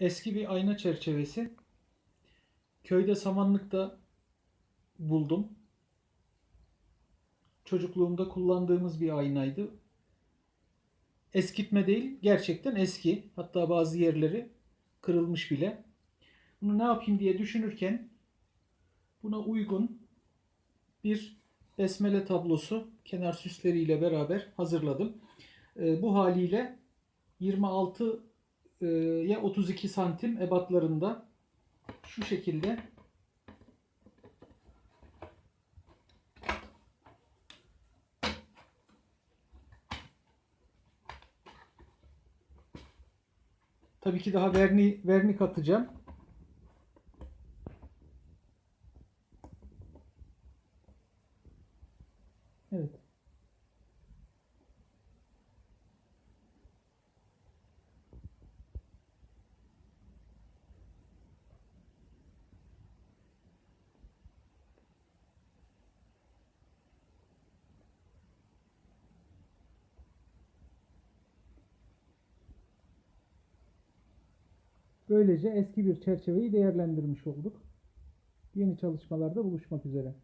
eski bir ayna çerçevesi. Köyde samanlıkta buldum. Çocukluğumda kullandığımız bir aynaydı. Eskitme değil, gerçekten eski. Hatta bazı yerleri kırılmış bile. Bunu ne yapayım diye düşünürken buna uygun bir besmele tablosu kenar süsleriyle beraber hazırladım. Ee, bu haliyle 26 e, ya 32 santim ebatlarında şu şekilde Tabii ki daha verni vernik atacağım. Evet. Böylece eski bir çerçeveyi değerlendirmiş olduk. Yeni çalışmalarda buluşmak üzere.